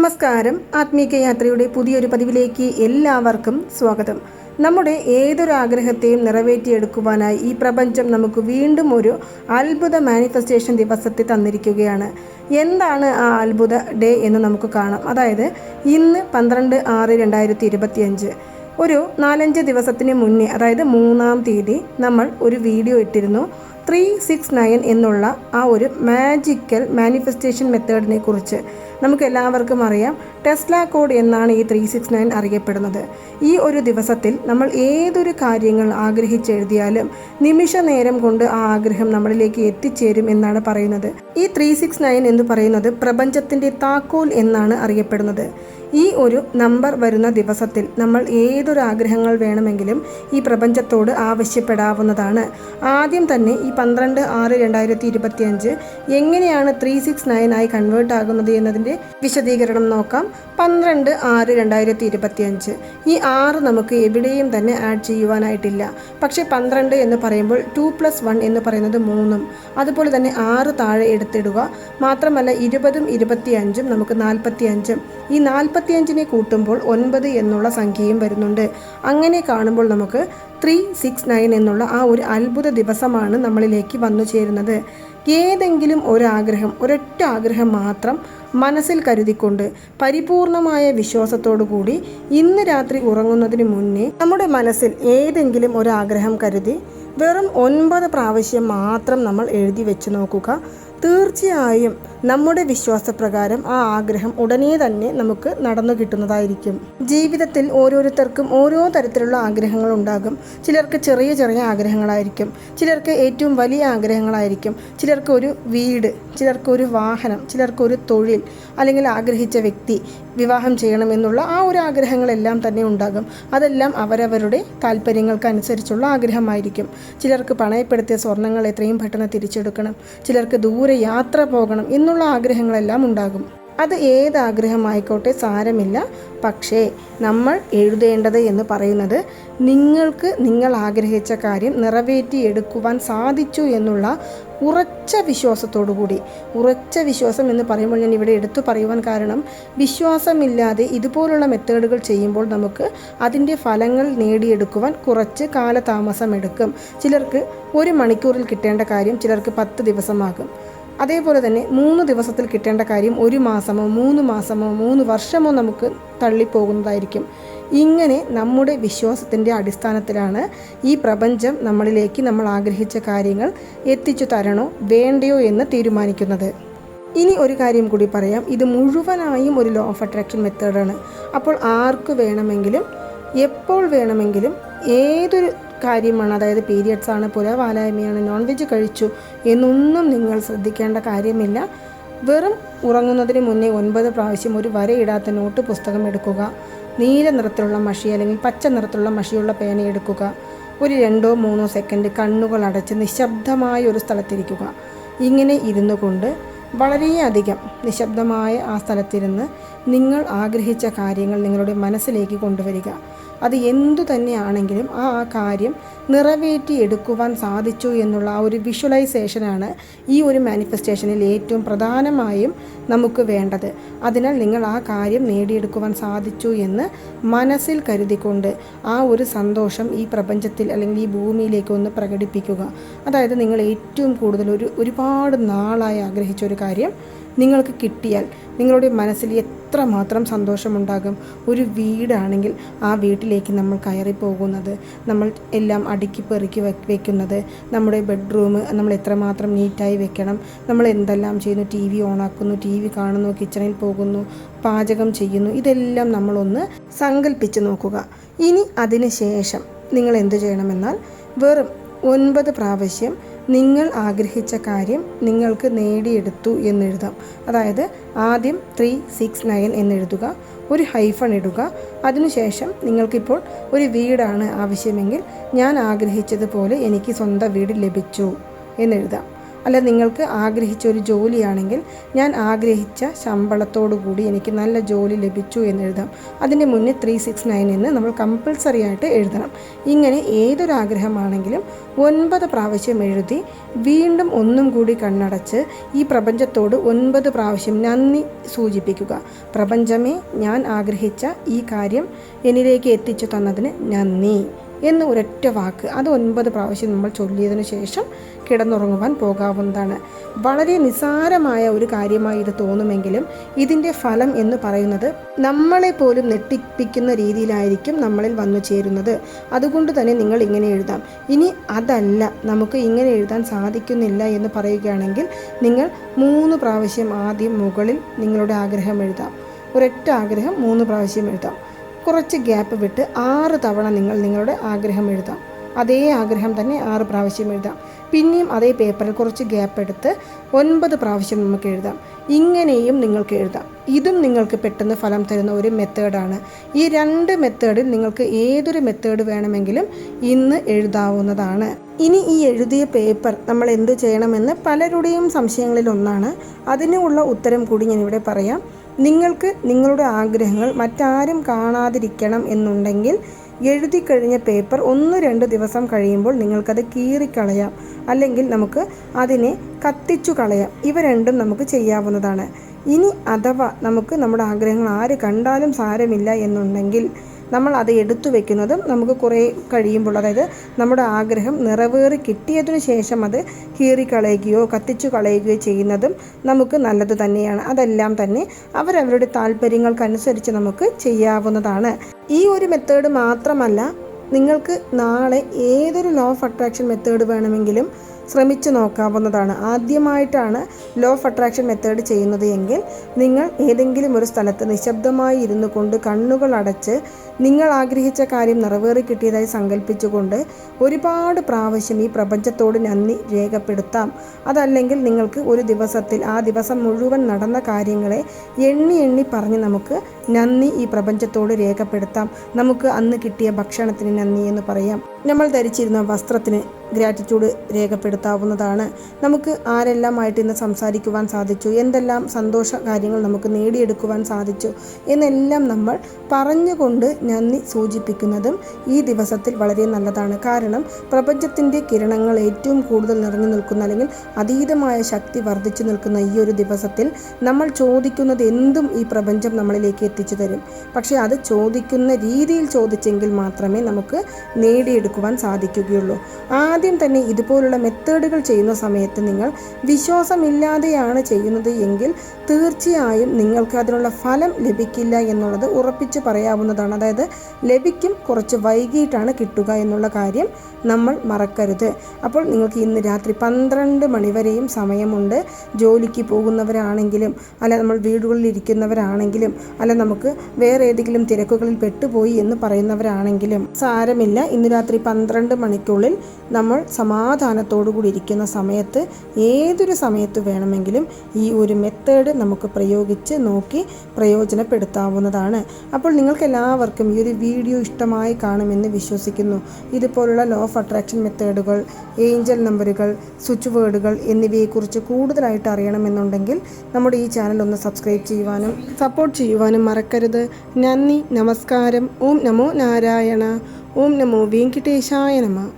നമസ്കാരം. ആത്മീക യാത്രയുടെ പുതിയൊരു പതിവിലേക്ക് എല്ലാവർക്കും സ്വാഗതം. നമ്മുടെ ഏതൊരു ആഗ്രഹത്തെയും നിറവേറ്റിയെടുക്കുവാനായി ഈ പ്രപഞ്ചം നമുക്ക് വീണ്ടും ഒരു അത്ഭുത മാനിഫെസ്റ്റേഷൻ ദിവസത്തെ തന്നിരിക്കുകയാണ്. എന്താണ് ആ അത്ഭുത ഡേ എന്ന് നമുക്ക് കാണാം. അതായത് ഇന്ന് പന്ത്രണ്ട് ആറ് രണ്ടായിരത്തി ഇരുപത്തിയഞ്ച് ഒരു നാലഞ്ച് ദിവസത്തിന് മുന്നേ അതായത് മൂന്നാം തീയതി നമ്മൾ ഒരു വീഡിയോ ഇട്ടിരുന്നു. ത്രീ സിക്സ് നയൻ എന്നുള്ള ആ ഒരു മാജിക്കൽ മാനിഫെസ്റ്റേഷൻ മെത്തേഡിനെ കുറിച്ച് നമുക്ക് എല്ലാവർക്കും അറിയാം. ടെസ്ല കോഡ് എന്നാണ് ഈ ത്രീ സിക്സ് നയൻ അറിയപ്പെടുന്നത്. ഈ ഒരു ദിവസത്തിൽ നമ്മൾ ഏതൊരു കാര്യങ്ങൾ ആഗ്രഹിച്ചെഴുതിയാലും നിമിഷ നേരം കൊണ്ട് ആ ആഗ്രഹം നമ്മളിലേക്ക് എത്തിച്ചേരും എന്നാണ് പറയുന്നത്. ഈ ത്രീ സിക്സ് നയൻ എന്ന് പറയുന്നത് പ്രപഞ്ചത്തിന്റെ താക്കോൽ എന്നാണ് അറിയപ്പെടുന്നത്. ഈ ഒരു നമ്പർ വരുന്ന ദിവസത്തിൽ നമ്മൾ ഏതൊരു ആഗ്രഹങ്ങൾ വേണമെങ്കിലും ഈ പ്രപഞ്ചത്തോട് ആവശ്യപ്പെടാവുന്നതാണ്. ആദ്യം തന്നെ ഈ പന്ത്രണ്ട് ആറ് രണ്ടായിരത്തി ഇരുപത്തിയഞ്ച് എങ്ങനെയാണ് ത്രീ സിക്സ് നയൻ ആയി കൺവേർട്ട് ആകുന്നത് എന്നതിന്റെ വിശദീകരണം നോക്കാം. പന്ത്രണ്ട് ആറ് രണ്ടായിരത്തി ഇരുപത്തിയഞ്ച് ഈ ആറ് നമുക്ക് എവിടെയും തന്നെ ആഡ് ചെയ്യുവാനായിട്ടില്ല. പക്ഷേ പന്ത്രണ്ട് എന്ന് പറയുമ്പോൾ ടു പ്ലസ് വൺ എന്ന് പറയുന്നത് മൂന്നും. അതുപോലെ തന്നെ ആറ് താഴെ എടുത്തിടുക. മാത്രമല്ല ഇരുപതും ഇരുപത്തിയഞ്ചും നമുക്ക് നാൽപ്പത്തി അഞ്ചും ഈ നാൽപ്പത്തിയഞ്ചിനെ കൂട്ടുമ്പോൾ ഒൻപത് എന്നുള്ള സംഖ്യയും വരുന്നുണ്ട്. അങ്ങനെ കാണുമ്പോൾ നമുക്ക് ത്രീ സിക്സ് നയൻ എന്നുള്ള ആ ഒരു അത്ഭുത ദിവസമാണ് നമ്മളിലേക്ക് വന്നു ചേരുന്നത്. ഏതെങ്കിലും ഒരാഗ്രഹം ഒരൊറ്റ ആഗ്രഹം മാത്രം മനസ്സിൽ കരുതിക്കൊണ്ട് പരിപൂർണമായ കൂടി ഇന്ന് രാത്രി ഉറങ്ങുന്നതിന് മുന്നേ നമ്മുടെ മനസ്സിൽ ഏതെങ്കിലും ഒരാഗ്രഹം കരുതി വെറും ഒൻപത് പ്രാവശ്യം മാത്രം നമ്മൾ എഴുതി വെച്ച് നോക്കുക. തീർച്ചയായും നമ്മുടെ വിശ്വാസപ്രകാരം ആ ആഗ്രഹം ഉടനെ തന്നെ നമുക്ക് നടന്നു കിട്ടുന്നതായിരിക്കും. ജീവിതത്തിൽ ഓരോരുത്തർക്കും ഓരോ തരത്തിലുള്ള ആഗ്രഹങ്ങൾ ഉണ്ടാകും. ചിലർക്ക് ചെറിയ ചെറിയ ആഗ്രഹങ്ങളായിരിക്കും. ചിലർക്ക് ഏറ്റവും വലിയ ആഗ്രഹങ്ങളായിരിക്കും. ചിലർക്ക് ഒരു വീട് ചിലർക്ക് ഒരു വാഹനം ചിലർക്ക് ഒരു തൊഴിൽ അല്ലെങ്കിൽ ആഗ്രഹിച്ച വ്യക്തി വിവാഹം ചെയ്യണമെന്നുള്ള ആ ഒരു ആഗ്രഹങ്ങളെല്ലാം തന്നെ ഉണ്ടാകും. അതെല്ലാം അവരവരുടെ താല്പര്യങ്ങൾക്കനുസരിച്ചുള്ള ആഗ്രഹമായിരിക്കും. ചിലർക്ക് പണയപ്പെടുത്തിയ സ്വർണങ്ങൾ എത്രയും പെട്ടെന്ന് തിരിച്ചെടുക്കണം. ചിലർക്ക് ദൂരെ യാത്ര പോകണം എന്നുള്ള ആഗ്രഹങ്ങളെല്ലാം ഉണ്ടാകും. അത് ഏത് ആഗ്രഹമായിക്കോട്ടെ സാരമില്ല. പക്ഷേ നമ്മൾ എഴുതേണ്ടത് എന്ന് പറയുന്നത് നിങ്ങൾക്ക് നിങ്ങൾ ആഗ്രഹിച്ച കാര്യം നിറവേറ്റി നിറവേറ്റിയെടുക്കുവാൻ സാധിച്ചു എന്നുള്ള ഉറച്ച വിശ്വാസത്തോടു കൂടി ഉറച്ച വിശ്വാസം എന്ന് പറയുമ്പോൾ ഞാൻ ഇവിടെ എടുത്തു പറയുവാൻ കാരണം വിശ്വാസമില്ലാതെ ഇതുപോലുള്ള മെത്തേഡുകൾ ചെയ്യുമ്പോൾ നമുക്ക് അതിന്റെ ഫലങ്ങൾ നേടിയെടുക്കുവാൻ കുറച്ച് കാലതാമസം എടുക്കും ചിലർക്ക് ഒരു മണിക്കൂറിൽ കിട്ടേണ്ട കാര്യം ചിലർക്ക് പത്ത് ദിവസമാകും. അതേപോലെ തന്നെ മൂന്ന് ദിവസത്തിൽ കിട്ടേണ്ട കാര്യം ഒരു മാസമോ മൂന്ന് മാസമോ മൂന്ന് വർഷമോ നമുക്ക് തള്ളിപ്പോകുന്നതായിരിക്കും. ഇങ്ങനെ നമ്മുടെ വിശ്വാസത്തിന്റെ അടിസ്ഥാനത്തിലാണ് ഈ പ്രപഞ്ചം നമ്മളിലേക്ക് നമ്മൾ ആഗ്രഹിച്ച കാര്യങ്ങൾ എത്തിച്ചു തരണോ വേണ്ടയോ എന്ന് തീരുമാനിക്കുന്നത്. ഇനി ഒരു കാര്യം കൂടി പറയാം. ഇത് മുഴുവനായും ഒരു ലോ ഓഫ് അട്രാക്ഷൻ മെത്തേഡാണ് അപ്പോൾ ആർക്ക് വേണമെങ്കിലും എപ്പോൾ വേണമെങ്കിലും ഏതൊരു കാര്യമാണ്. അതായത് പീരിയഡ്സ് ആണ്. പുലവാലായ്മയാണ് നോൺ വെജ് കഴിച്ചു എന്നൊന്നും നിങ്ങൾ ശ്രദ്ധിക്കേണ്ട കാര്യമില്ല. വെറും ഉറങ്ങുന്നതിന് മുന്നേ ഒൻപത് പ്രാവശ്യം ഒരു വരയിടാത്ത നോട്ട് പുസ്തകം എടുക്കുക. നീല നിറത്തിലുള്ള മഷി അല്ലെങ്കിൽ പച്ച നിറത്തിലുള്ള മഷിയുള്ള പേന എടുക്കുക. ഒരു രണ്ടോ മൂന്നോ സെക്കൻഡ് കണ്ണുകൾ അടച്ച് നിശബ്ദമായ ഒരു സ്ഥലത്തിരിക്കുക. ഇങ്ങനെ ഇരുന്നു കൊണ്ട് വളരെയധികം നിശബ്ദമായ ആ സ്ഥലത്തിരുന്ന് നിങ്ങൾ ആഗ്രഹിച്ച കാര്യങ്ങൾ നിങ്ങളുടെ മനസ്സിലേക്ക് കൊണ്ടുവരിക. അത് എന്തു തന്നെയാണെങ്കിലും ആ ആ കാര്യം നിറവേറ്റി എടുക്കുവാൻ സാധിച്ചു എന്നുള്ള ആ ഒരു വിഷ്വലൈസേഷനാണ് ഈ ഒരു മാനിഫെസ്റ്റേഷനിൽ ഏറ്റവും പ്രധാനമായും നമുക്ക് വേണ്ടത്. അതിനാൽ നിങ്ങൾ ആ കാര്യം നേടിയെടുക്കുവാൻ സാധിച്ചു എന്ന് മനസ്സിൽ കരുതിക്കൊണ്ട് ആ ഒരു സന്തോഷം ഈ പ്രപഞ്ചത്തിൽ അല്ലെങ്കിൽ ഈ ഭൂമിയിലേക്ക് ഒന്ന് പ്രകടിപ്പിക്കുക. അതായത് നിങ്ങൾ ഏറ്റവും കൂടുതൽ ഒരു ഒരുപാട് നാളായി ആഗ്രഹിച്ച ഒരു കാര്യം നിങ്ങൾക്ക് കിട്ടിയാൽ നിങ്ങളുടെ മനസ്സിൽ എത്രമാത്രം സന്തോഷമുണ്ടാകും. ഒരു വീടാണെങ്കിൽ ആ വീട്ടിലേക്ക് നമ്മൾ കയറി പോകുന്നത് നമ്മൾ എല്ലാം അടുക്കി പെറുക്കി വെക്കുന്നത് നമ്മുടെ ബെഡ്റൂം നമ്മൾ എത്രമാത്രം നീറ്റായി വെക്കണം നമ്മൾ എന്തെല്ലാം ചെയ്യുന്നു ടി വി ഓണാക്കുന്നു ടി വി കാണുന്നു കിച്ചണിൽ പോകുന്നു പാചകം ചെയ്യുന്നു ഇതെല്ലാം നമ്മളൊന്ന് സങ്കല്പിച്ച് നോക്കുക. ഇനി അതിന് ശേഷം നിങ്ങൾ എന്ത് ചെയ്യണമെന്നാൽ വെറും ഒൻപത് പ്രാവശ്യം നിങ്ങൾ ആഗ്രഹിച്ച കാര്യം നിങ്ങൾക്ക് നേടിയെടുത്തു എന്നെഴുതാം. അതായത് ആദ്യം ത്രീ സിക്സ് നയൻ എന്നെഴുതുക ഒരു ഹൈഫൺ ഇടുക. അതിനുശേഷം നിങ്ങൾക്കിപ്പോൾ ഒരു വീടാണ് ആവശ്യമെങ്കിൽ ഞാൻ ആഗ്രഹിച്ചതുപോലെ എനിക്ക് സ്വന്തം വീട് ലഭിച്ചു എന്നെഴുതാം. അല്ല നിങ്ങൾക്ക് ആഗ്രഹിച്ച ഒരു ജോലിയാണെങ്കിൽ ഞാൻ ആഗ്രഹിച്ച ശമ്പളത്തോടു കൂടി എനിക്ക് നല്ല ജോലി ലഭിച്ചു എന്ന് എഴുതാം. അതിന്റെ മുന്നേ ത്രീ സിക്സ് നയൻ എന്ന് നമ്മൾ കമ്പൾസറി ആയിട്ട് എഴുതണം. ഇങ്ങനെ ഏതൊരു ആഗ്രഹമാണെങ്കിലും ഒൻപത് പ്രാവശ്യം എഴുതി വീണ്ടും ഒന്നും കൂടി കണ്ണടച്ച് ഈ പ്രപഞ്ചത്തോട് ഒൻപത് പ്രാവശ്യം നന്ദി സൂചിപ്പിക്കുക. പ്രപഞ്ചമേ ഞാൻ ആഗ്രഹിച്ച ഈ കാര്യം എന്നിലേക്ക് എത്തിച്ചു തന്നതിന് നന്ദി. എന്ന് ഒരൊറ്റ വാക്ക്. അത് ഒൻപത് പ്രാവശ്യം നമ്മൾ ചൊല്ലിയതിനു ശേഷം കിടന്നുറങ്ങുവാൻ പോകാവുന്നതാണ്. വളരെ നിസാരമായ ഒരു കാര്യമായി ഇത് തോന്നുമെങ്കിലും ഇതിന്റെ ഫലം എന്ന് പറയുന്നത് നമ്മളെ പോലും നെട്ടിപ്പിക്കുന്ന രീതിയിലായിരിക്കും നമ്മളിൽ വന്നു ചേരുന്നത്. അതുകൊണ്ട് തന്നെ നിങ്ങൾ ഇങ്ങനെ എഴുതാം. ഇനി അതല്ല നമുക്ക് ഇങ്ങനെ എഴുതാൻ സാധിക്കുന്നില്ല എന്ന് പറയുകയാണെങ്കിൽ നിങ്ങൾ മൂന്ന് പ്രാവശ്യം ആദ്യം മുകളിൽ നിങ്ങളുടെ ആഗ്രഹം എഴുതാം. ഒരൊറ്റ ആഗ്രഹം മൂന്ന് പ്രാവശ്യം എഴുതാം. കുറച്ച് ഗ്യാപ്പ് വിട്ട് ആറ് തവണ നിങ്ങൾ നിങ്ങളുടെ ആഗ്രഹം എഴുതാം. അതേ ആഗ്രഹം തന്നെ ആറ് പ്രാവശ്യം എഴുതാം. പിന്നെയും അതേ പേപ്പറിൽ കുറച്ച് ഗ്യാപ്പ് എടുത്ത് ഒൻപത് പ്രാവശ്യം നമുക്ക് എഴുതാം. ഇങ്ങനെയും നിങ്ങൾക്ക് എഴുതാം. ഇതും നിങ്ങൾക്ക് പെട്ടെന്ന് ഫലം തരുന്ന ഒരു മെത്തേഡാണ് ഈ രണ്ട് മെത്തേഡിൽ നിങ്ങൾക്ക് ഏതൊരു മെത്തേഡ് വേണമെങ്കിലും ഇന്ന് എഴുതാവുന്നതാണ്. ഇനി ഈ എഴുതിയ പേപ്പർ നമ്മൾ എന്ത് ചെയ്യണമെന്ന് പലരുടെയും സംശയങ്ങളിൽ ഒന്നാണ്. അതിനുള്ള ഉത്തരം കൂടി ഞാനിവിടെ പറയാം. നിങ്ങൾക്ക് നിങ്ങളുടെ ആഗ്രഹങ്ങൾ മറ്റാരും കാണാതിരിക്കണം എന്നുണ്ടെങ്കിൽ എഴുതി കഴിഞ്ഞ പേപ്പർ ഒന്ന് രണ്ട് ദിവസം കഴിയുമ്പോൾ നിങ്ങൾക്കത് കീറിക്കളയാം. അല്ലെങ്കിൽ നമുക്ക് അതിനെ കത്തിച്ചു കളയാം. ഇവ രണ്ടും നമുക്ക് ചെയ്യാവുന്നതാണ്. ഇനി അഥവാ നമുക്ക് നമ്മുടെ ആഗ്രഹങ്ങൾ ആര് കണ്ടാലും സാരമില്ല എന്നുണ്ടെങ്കിൽ നമ്മൾ അത് എടുത്തു വെക്കുന്നതും നമുക്ക് കുറേ കഴിയുമ്പോൾ അതായത് നമ്മുടെ ആഗ്രഹം നിറവേറി കിട്ടിയതിനു ശേഷം അത് കീറിക്കളയുകയോ കത്തിച്ചു കളയുകയോ ചെയ്യുന്നതും നമുക്ക് നല്ലത് തന്നെയാണ്. അതെല്ലാം തന്നെ അവരവരുടെ താല്പര്യങ്ങൾക്കനുസരിച്ച് നമുക്ക് ചെയ്യാവുന്നതാണ്. ഈ ഒരു മെത്തേഡ് മാത്രമല്ല നിങ്ങൾക്ക് നാളെ ഏതൊരു ലോ ഓഫ് അട്രാക്ഷൻ മെത്തേഡ് വേണമെങ്കിലും ശ്രമിച്ചു നോക്കാവുന്നതാണ്. ആദ്യമായിട്ടാണ് ലോ ഓഫ് അട്രാക്ഷൻ മെത്തേഡ് ചെയ്യുന്നത് എങ്കിൽ നിങ്ങൾ ഏതെങ്കിലും ഒരു സ്ഥലത്ത് നിശബ്ദമായി ഇരുന്നു കൊണ്ട് കണ്ണുകൾ അടച്ച് നിങ്ങൾ ആഗ്രഹിച്ച കാര്യം നിറവേറി കിട്ടിയതായി സങ്കല്പിച്ചുകൊണ്ട് ഒരുപാട് പ്രാവശ്യം ഈ പ്രപഞ്ചത്തോട് നന്ദി രേഖപ്പെടുത്താം. അതല്ലെങ്കിൽ നിങ്ങൾക്ക് ഒരു ദിവസത്തിൽ ആ ദിവസം മുഴുവൻ നടന്ന കാര്യങ്ങളെ എണ്ണി എണ്ണി പറഞ്ഞ് നമുക്ക് നന്ദി ഈ പ്രപഞ്ചത്തോട് രേഖപ്പെടുത്താം. നമുക്ക് അന്ന് കിട്ടിയ ഭക്ഷണത്തിന് നന്ദി എന്ന് പറയാം. നമ്മൾ ധരിച്ചിരുന്ന വസ്ത്രത്തിന് ഗ്രാറ്റിറ്റ്യൂഡ് രേഖപ്പെടുത്താവുന്നതാണ്. നമുക്ക് ആരെല്ലാമായിട്ട് ഇന്ന് സംസാരിക്കുവാൻ സാധിച്ചു? എന്തെല്ലാം സന്തോഷ കാര്യങ്ങൾ നമുക്ക് നേടിയെടുക്കുവാൻ സാധിച്ചു? എന്നെല്ലാം നമ്മൾ പറഞ്ഞുകൊണ്ട് നന്ദി സൂചിപ്പിക്കുന്നതും ഈ ദിവസത്തിൽ വളരെ നല്ലതാണ്. കാരണം പ്രപഞ്ചത്തിന്റെ കിരണങ്ങൾ ഏറ്റവും കൂടുതൽ നിറഞ്ഞു നിൽക്കുന്ന അല്ലെങ്കിൽ അതീതമായ ശക്തി വർദ്ധിച്ചു നിൽക്കുന്ന ഈ ഒരു ദിവസത്തിൽ നമ്മൾ ചോദിക്കുന്നത് എന്തും ഈ പ്രപഞ്ചം നമ്മളിലേക്ക് എത്തിച്ചു തരും. പക്ഷേ അത് ചോദിക്കുന്ന രീതിയിൽ ചോദിച്ചെങ്കിൽ മാത്രമേ നമുക്ക് നേടിയെടുക്കുവാൻ സാധിക്കുകയുള്ളൂ. ആദ്യം തന്നെ ഇതുപോലുള്ള മെത്തേഡുകൾ ചെയ്യുന്ന സമയത്ത് നിങ്ങൾ വിശ്വാസമില്ലാതെയാണ് ചെയ്യുന്നത് എങ്കിൽ തീർച്ചയായും നിങ്ങൾക്ക് അതിനുള്ള ഫലം ലഭിക്കില്ല എന്നുള്ളത് ഉറപ്പിച്ച് പറയാവുന്നതാണ്. അതായത് ലഭിക്കും കുറച്ച് വൈകിട്ടാണ് കിട്ടുക എന്നുള്ള കാര്യം നമ്മൾ മറക്കരുത്. അപ്പോൾ നിങ്ങൾക്ക് ഇന്ന് രാത്രി പന്ത്രണ്ട് മണിവരെയും സമയമുണ്ട്. ജോലിക്ക് പോകുന്നവരാണെങ്കിലും അല്ല നമ്മൾ വീടുകളിൽ ഇരിക്കുന്നവരാണെങ്കിലും അല്ല നമുക്ക് വേറെ ഏതെങ്കിലും തിരക്കുകളിൽ പെട്ടുപോയി എന്ന് പറയുന്നവരാണെങ്കിലും സാരമില്ല. ഇന്ന് രാത്രി പന്ത്രണ്ട് മണിക്കുള്ളിൽ നമ്മൾ സമാധാനത്തോടു കൂടി ഇരിക്കുന്ന സമയത്ത് ഏതൊരു സമയത്ത് വേണമെങ്കിലും ഈ ഒരു മെത്തേഡ് നമുക്ക് പ്രയോഗിച്ച് നോക്കി പ്രയോജനപ്പെടുത്താവുന്നതാണ്. അപ്പോൾ നിങ്ങൾക്ക് എല്ലാവർക്കും ഈ ഒരു വീഡിയോ ഇഷ്ടമായി കാണുമെന്ന് വിശ്വസിക്കുന്നു. ഇതുപോലുള്ള ലോ ഓഫ് അട്രാക്ഷൻ മെത്തേഡുകൾ ഏഞ്ചൽ നമ്പറുകൾ സ്വിച്ച് വേർഡുകൾ എന്നിവയെക്കുറിച്ച് കൂടുതലായിട്ട് അറിയണമെന്നുണ്ടെങ്കിൽ നമ്മുടെ ഈ ചാനൽ ഒന്ന് സബ്സ്ക്രൈബ് ചെയ്യുവാനും സപ്പോർട്ട് ചെയ്യുവാനും മറക്കരുത്. നന്ദി നമസ്കാരം. ഓം നമോ നാരായണ. ഓം നമോ വെങ്കിട്ടേശായ നമ.